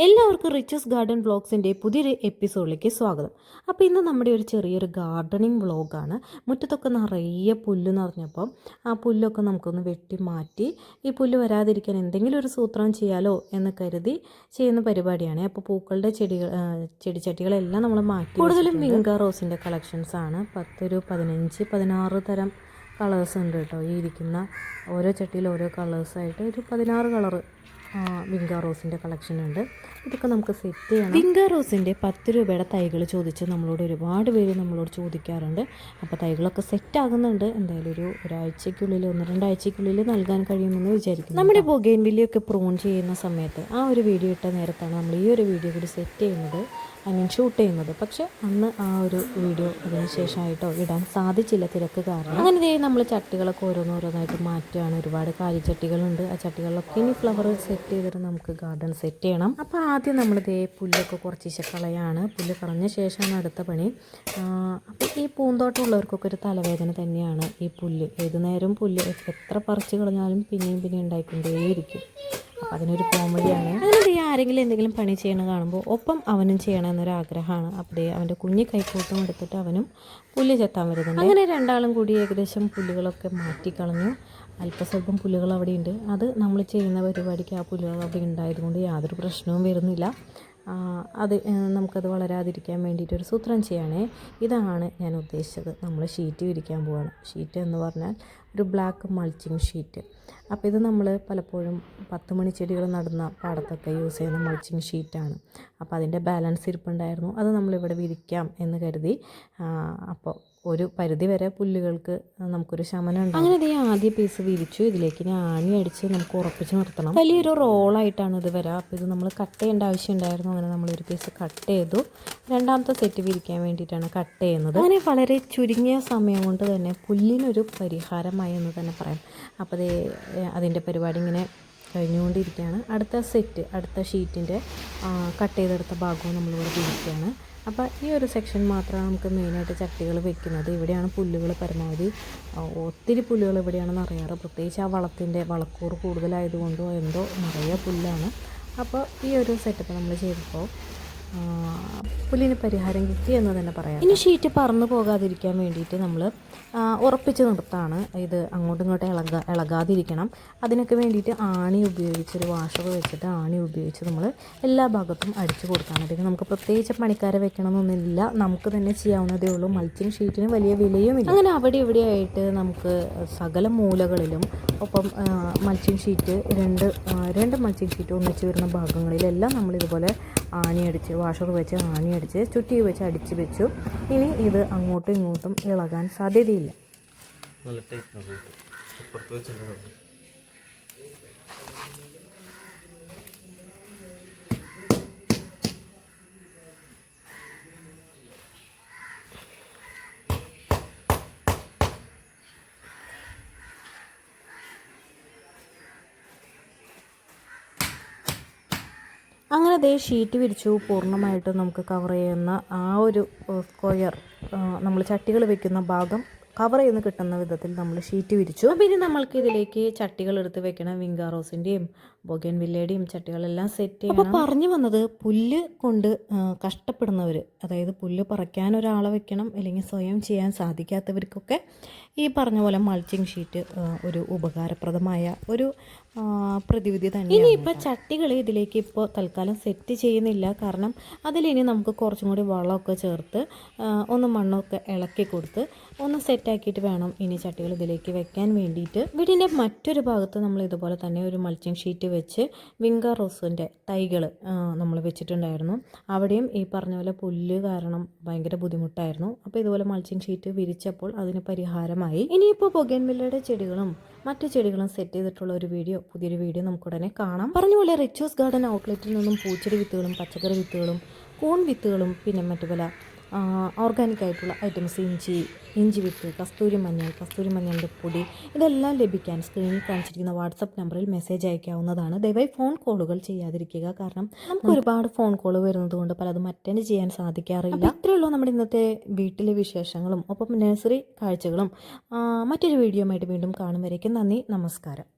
എല്ലാവർക്കും riches garden വ്ളോഗ്സിന്റെ പുതിയൊരു എപ്പിസോഡിലേക്ക് സ്വാഗതം. അപ്പോൾ ഇന്ന് നമ്മുടെ ഒരു ചെറിയൊരു ഗാർഡനിങ് വ്ളോഗാണ് മുറ്റത്തൊക്കെ നിറയെ പുല്ല് നിറഞ്ഞപ്പം ആ പുല്ലൊക്കെ നമുക്കൊന്ന് വെട്ടി മാറ്റി ഈ പുല്ല് വരാതിരിക്കാൻ എന്തെങ്കിലും ഒരു സൂത്രം ചെയ്യാലോ എന്ന് കരുതി ചെയ്യുന്ന പരിപാടിയാണ്. അപ്പോൾ പൂക്കളുടെ ചെടികൾ ചെടിച്ചട്ടികളെല്ലാം നമ്മൾ മാറ്റി കൂടുതലും വിങ്ക റോസിന്റെ കളക്ഷൻസ് ആണ്. പത്തൊരു പതിനഞ്ച് പതിനാറ് തരം കളേഴ്സ് ഉണ്ട് കേട്ടോ. ഈ ഇരിക്കുന്ന ഓരോ ചട്ടിയിൽ ഓരോ കളേഴ്സായിട്ട് ഒരു പതിനാറ് കളറ് വിങ്ക റോസിന്റെ കളക്ഷൻ ഉണ്ട് ഇതൊക്കെ നമുക്ക് സെറ്റ് ചെയ്യണം. വിങ്ക റോസിന്റെ പത്ത് രൂപയുടെ തൈകൾ ചോദിച്ച് നമ്മളോട് ഒരുപാട് പേര് നമ്മളോട് ചോദിക്കാറുണ്ട്. അപ്പോൾ തൈകളൊക്കെ സെറ്റ് ആകുന്നുണ്ട്. എന്തായാലും ഒരു ഒരാഴ്ചയ്ക്കുള്ളിൽ ഒന്ന് രണ്ടാഴ്ചയ്ക്കുള്ളിൽ നൽകാൻ കഴിയുമെന്ന് വിചാരിക്കുന്നു നമ്മുടെ ബൊഗൈൻ വില്ലിയൊക്കെ പ്രോൺ ചെയ്യുന്ന സമയത്ത് ആ ഒരു വീഡിയോ ഇട്ട നേരത്താണ് നമ്മൾ ഈ ഒരു വീഡിയോ കൂടി സെറ്റ് ചെയ്യുന്നത്. ഐ മീൻ ഷൂട്ട് ചെയ്യുന്നത്. പക്ഷെ അന്ന് ആ ഒരു വീഡിയോ അതിന് ശേഷമായിട്ടോ ഇടാൻ സാധിച്ചില്ല തിരക്ക് കാരണം. അങ്ങനെ ദേ നമ്മൾ ചട്ടികളൊക്കെ ഓരോന്നോരോന്നായിട്ട് മാറ്റുകയാണ്. ഒരുപാട് കാലിച്ചട്ടികളുണ്ട്. ആ ചട്ടികളിലൊക്കെ ഇനി ഫ്ലവർ സെറ്റ് ചെയ്തിട്ട് നമുക്ക് ഗാർഡൻ സെറ്റ് ചെയ്യണം. അപ്പോൾ ആദ്യം നമ്മൾ ദേ പുല്ലൊക്കെ കുറച്ച് കളയാണ് പുല്ല് കളഞ്ഞ ശേഷമാണ് അടുത്ത പണി. അപ്പോൾ ഈ പൂന്തോട്ടം ഉള്ളവർക്കൊക്കെ ഒരു തലവേദന തന്നെയാണ് ഈ പുല്ല്. ഏത് നേരം പുല്ല് എത്ര പറിച്ച് കളഞ്ഞാലും പിന്നെയും പിന്നെയും ഉണ്ടായിക്കൊണ്ടേയിരിക്കും. അപ്പം അതിനൊരു ഈ ആരെങ്കിലും എന്തെങ്കിലും പണി ചെയ്യണ കാണുമ്പോൾ ഒപ്പം അവനും ചെയ്യണം എന്നൊരു ആഗ്രഹമാണ് അപ്പോൾ അവന്റെ കുഞ്ഞി കൈക്കൂട്ടം എടുത്തിട്ട് അവനും പുല്ല് ചെത്താൻ വരുന്നുണ്ട്. അങ്ങനെ രണ്ടാളും കൂടി ഏകദേശം പുല്ലുകളൊക്കെ മാറ്റിക്കളഞ്ഞു. അല്പസ്വല്പം പുല്ലുകൾ അവിടെ ഉണ്ട് അത് നമ്മൾ ചെയ്യുന്ന പരിപാടിക്ക് ആ പുല്ലുകൾ അവിടെ ഉണ്ടായതുകൊണ്ട് യാതൊരു പ്രശ്നവും വരുന്നില്ല. അത് നമുക്കത് വളരാതിരിക്കാൻ വേണ്ടിയിട്ട് ഒരു സൂത്രം ചെയ്യണേ. ഇതാണ് ഞാൻ ഉദ്ദേശിച്ചത്. നമ്മൾ ഷീറ്റ് വിരിക്കാൻ പോവാണ്. ഷീറ്റ് എന്ന് പറഞ്ഞാൽ ഒരു ബ്ലാക്ക് മൾച്ചിങ് ഷീറ്റ്. അപ്പോൾ ഇത് നമ്മൾ പലപ്പോഴും പത്ത് മണി ചെടികൾ നടുന്ന പാടത്തൊക്കെ യൂസ് ചെയ്യുന്ന മൾച്ചിങ് ഷീറ്റാണ്. അപ്പോൾ അതിന്റെ ബാലൻസ് ഇരിപ്പുണ്ടായിരുന്നു. അത് നമ്മളിവിടെ വിരിക്കാം എന്ന് കരുതി അപ്പോൾ ഒരു പരിധി വരെ പുല്ലുകൾക്ക് നമുക്കൊരു ശമനം ഉണ്ട് അങ്ങനെ ഇതേ ആദ്യ പീസ് വിരിച്ചു ഇതിലേക്ക് ഇനി ആണി അടിച്ച് നമുക്ക് ഉറപ്പിച്ച് നിർത്തണം. വലിയൊരു റോളായിട്ടാണ് ഇത് വരാം. അപ്പോൾ ഇത് നമ്മൾ കട്ട് ചെയ്യേണ്ട ആവശ്യം ഉണ്ടായിരുന്നു. അങ്ങനെ നമ്മൾ ഒരു പീസ് കട്ട് ചെയ്തു. രണ്ടാമത്തെ സെറ്റ് വിരിക്കാൻ വേണ്ടിയിട്ടാണ് കട്ട് ചെയ്യുന്നത്. അങ്ങനെ വളരെ ചുരുങ്ങിയ സമയം കൊണ്ട് തന്നെ പുല്ലിനൊരു പരിഹാരമായി എന്ന് തന്നെ പറയാം. അപ്പോൾ ദേ അതിന്റെ പരിപാടി ഇങ്ങനെ കഴിഞ്ഞുകൊണ്ടിരിക്കുകയാണ്. അടുത്ത സെറ്റ് അടുത്ത ഷീറ്റിന്റെ കട്ട് ചെയ്തെടുത്ത ഭാഗവും നമ്മളിവിടെ പിടിക്കുകയാണ്. അപ്പോൾ ഈ ഒരു സെക്ഷൻ മാത്രമാണ് നമുക്ക് മെയിനായിട്ട് ചട്ടികൾ വെക്കുന്നത്. ഇവിടെയാണ് പുല്ലുകൾ പരമാവധി ഒത്തിരി പുല്ലുകൾ ഇവിടെയാണെന്ന് അറിയാറ്. പ്രത്യേകിച്ച് ആ വളത്തിന്റെ വളക്കൂർ കൂടുതലായതുകൊണ്ടോ എന്തോ നിറയെ പുല്ലാണ്. അപ്പോൾ ഈ ഒരു സെറ്റപ്പ് നമ്മൾ ചെയ്തപ്പോൾ പുല്ലിന് പരിഹാരം കിട്ടി എന്ന് തന്നെ പറയാം. ഇനി ഷീറ്റ് പറന്നു പോകാതിരിക്കാൻ വേണ്ടിയിട്ട് നമ്മൾ ഉറപ്പിച്ച് നിർത്താണ്. ഇത് അങ്ങോട്ടും ഇങ്ങോട്ടും ഇളക ഇളകാതിരിക്കണം. അതിനൊക്കെ വേണ്ടിയിട്ട് ആണി ഉപയോഗിച്ച് ഒരു വാഷർ വെച്ചിട്ട് ആണി ഉപയോഗിച്ച് നമ്മൾ എല്ലാ ഭാഗത്തും അടിച്ചു കൊടുക്കാൻ പറ്റും നമുക്ക് പ്രത്യേകിച്ച് പണിക്കാരെ വെക്കണമെന്നൊന്നുമില്ല. നമുക്ക് തന്നെ ചെയ്യാവുന്നതേ ഉള്ളൂ. മൾച്ചിങ് ഷീറ്റിന് വലിയ വിലയുമില്ല. അങ്ങനെ അവിടെ ഇവിടെയായിട്ട് നമുക്ക് സകല മൂലകളിലും ഒപ്പം മൾച്ചിങ് ഷീറ്റ് രണ്ട് രണ്ട് മൾച്ചിങ് ഷീറ്റ് ഒന്നിച്ച് വരുന്ന ഭാഗങ്ങളിലെല്ലാം നമ്മൾ ഇതുപോലെ ആണി അടിച്ച് വാഷർ വെച്ച് ആണി അടിച്ച് ചുറ്റി വെച്ച് അടിച്ച് വെച്ചു. ഇനി ഇത് അങ്ങോട്ടും ഇങ്ങോട്ടും ഇളകാൻ സാധ്യതയില്ല. അങ്ങനെ ദേ ഷീറ്റ് വിരിച്ചു പൂർണമായിട്ടും നമുക്ക് കവർ ചെയ്യുന്ന ആ ഒരു സ്ക്വയർ നമ്മൾ ചട്ടികൾ വെക്കുന്ന ഭാഗം കവർ ചെയ്യുന്ന കിട്ടുന്ന വിധത്തിൽ നമ്മൾ ഷീറ്റ് വിരിച്ചു. അപ്പോൾ ഇനി നമ്മൾക്ക് ഇതിലേക്ക് ചട്ടികൾ എടുത്ത് വെക്കണം. വിങ്കാറോസിന്റെയും ബൊഗൻ വില്ലയുടെയും ചട്ടികളെല്ലാം സെറ്റ് ചെയ്യണം. അപ്പോൾ പറഞ്ഞു വന്നത് പുല്ല് കൊണ്ട് കഷ്ടപ്പെടുന്നവർ അതായത് പുല്ല് പറിക്കാൻ ഒരാളെ വെക്കണം അല്ലെങ്കിൽ സ്വയം ചെയ്യാൻ സാധിക്കാത്തവർക്കൊക്കെ ഈ പറഞ്ഞ പോലെ മൾച്ചിങ് ഷീറ്റ് ഒരു ഉപകാരപ്രദമായ ഒരു പ്രതിവിധി തന്നെ ഇനി ഇപ്പോൾ ചട്ടികൾ ഇതിലേക്ക് ഇപ്പോൾ തൽക്കാലം സെറ്റ് ചെയ്യുന്നില്ല. കാരണം അതിലിനി നമുക്ക് കുറച്ചും കൂടി വളമൊക്കെ ചേർത്ത് ഒന്ന് മണ്ണൊക്കെ ഇളക്കി കൊടുത്ത് ഒന്ന് സെറ്റാക്കിയിട്ട് വേണം ഇനി ചട്ടികൾ ഇതിലേക്ക് വെക്കാൻ വേണ്ടിയിട്ട്. വീടിന്റെ മറ്റൊരു ഭാഗത്ത് നമ്മൾ ഇതുപോലെ തന്നെ ഒരു മൾച്ചിങ് ഷീറ്റ് വെച്ച് വിങ്ക റോസിന്റെ തൈകൾ നമ്മൾ വെച്ചിട്ടുണ്ടായിരുന്നു. അവിടെയും ഈ പറഞ്ഞ പോലെ പുല്ല് കാരണം ഭയങ്കര ബുദ്ധിമുട്ടായിരുന്നു. അപ്പോൾ ഇതുപോലെ മൾച്ചിങ് ഷീറ്റ് വിരിച്ചപ്പോൾ അതിന് പരിഹാരമായി. ഇനിയിപ്പോൾ ബൊഗൻവില്ലയുടെ ചെടികളും മറ്റു ചെടികളും സെറ്റ് ചെയ്തിട്ടുള്ള ഒരു വീഡിയോ പുതിയൊരു വീഡിയോ നമുക്ക് ഉടനെ കാണാം. പറഞ്ഞ പോലെ റിച്ചോസ് ഗാർഡൻ ഔട്ട്ലെറ്റിൽ നിന്നും പൂച്ചെടി വിത്തുകളും പച്ചക്കറി വിത്തുകളും കൂൺ വിത്തുകളും പിന്നെ മറ്റു പല ഓർഗാനിക് ആയിട്ടുള്ള ഐറ്റംസ് ഇഞ്ചി ഇഞ്ചി വിത്ത് കസ്തൂരി മഞ്ഞൾ കസ്തൂരി മഞ്ഞളുടെ പൊടി ഇതെല്ലാം ലഭിക്കാൻ സ്ക്രീനിൽ കാണിച്ചിരിക്കുന്ന വാട്സപ്പ് നമ്പറിൽ മെസ്സേജ് അയക്കാവുന്നതാണ്. ദയവായി ഫോൺ കോളുകൾ ചെയ്യാതിരിക്കുക. കാരണം നമുക്ക് ഒരുപാട് ഫോൺ കോൾ വരുന്നത് കൊണ്ട് പലതും അറ്റൻഡ് ചെയ്യാൻ സാധിക്കാറില്ല. ഇത്രയുള്ളൂ നമ്മുടെ ഇന്നത്തെ വീട്ടിലെ വിശേഷങ്ങളും ഒപ്പം നഴ്സറി കാഴ്ചകളും. മറ്റൊരു വീഡിയോ ആയിട്ട് വീണ്ടും കാണും വരേക്കും നന്ദി നമസ്കാരം.